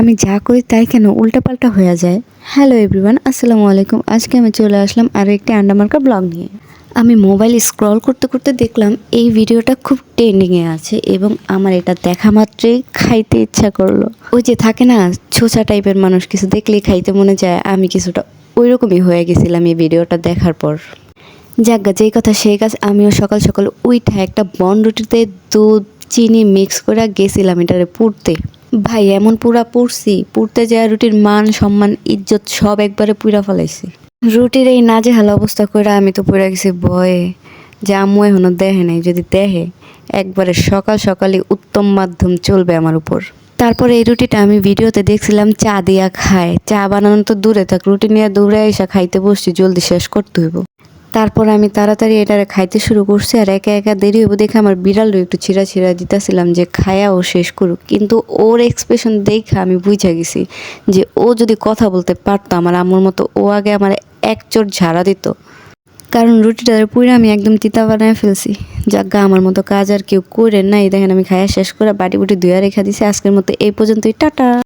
আমি যা করি তাই কেন উল্টাপাল্টা হয়ে যায়? হ্যালো এভরিওয়ান আসসালামু আলাইকুম। আজকে আমি চলে আসলাম আরও একটি আন্ডামার্কা ব্লগ নিয়ে। আমি মোবাইল স্ক্রল করতে করতে দেখলাম এই ভিডিওটা খুব ট্রেন্ডিংয়ে আছে এবং আমার এটা দেখা মাত্রই খাইতে ইচ্ছা করল। ওই যে থাকে না, ছোচা টাইপের মানুষ কিছু দেখলেই খাইতে মনে যায়, আমি কিছুটা ওই রকমই হয়ে গেছিলাম এই ভিডিওটা দেখার পর। যাজ্ঞা যেই কথা সেই কাজ, আমিও সকাল সকাল উইঠা একটা বন রুটিতে দুধ, চিনি মিক্স করে গেছিলাম এটারে পুড়তে। ভাই, এমন পুরা পড়ছি, পুড়তে যায় রুটির মান, সম্মান, ইজ্জত সব একবারে পুরা ফেলাইছি। রুটির এই নাজেহাল অবস্থা করে আমি তো পড়ে গেছি বয়ে যে আম্মু এখনও দেহে নাই, যদি দেহে, একবারে সকাল সকালই উত্তম মাধ্যম চলবে আমার উপর। তারপরে এই রুটিটা আমি ভিডিওতে দেখছিলাম, চা দিয়া খায়। চা বানানো তো দূরে থাক, রুটি নিয়ে দৌড়ে এসে খাইতে বসছি, জলদি শেষ করতে হইব। তারপর আমি তাড়াতাড়ি এটারে খাইতে শুরু করছি আর একা একা দেরি হইব দেখে আমার বিড়ালও একটু ছিঁড়া ছিঁড়া দিতেছিলাম যে খায়া ও শেষ করুক। কিন্তু ওর এক্সপ্রেশন দেখে আমি বুঝা গেছি যে ও যদি কথা বলতে পারতো আমার আম্মুর মতো, ও আগে আমার এক চোট ঝাড়া দিত। কারণ রুটিটা পুরো আমি একদম তিতা বানায় ফেলছি। যাজ্ঞা আমার মতো কাজ আর কেউ করে নাই। দেখেন আমি খায়া শেষ করে বাটি বুটি ধুয়া রেখা দিছি। আজকের মতো এই পর্যন্তই। টাটা!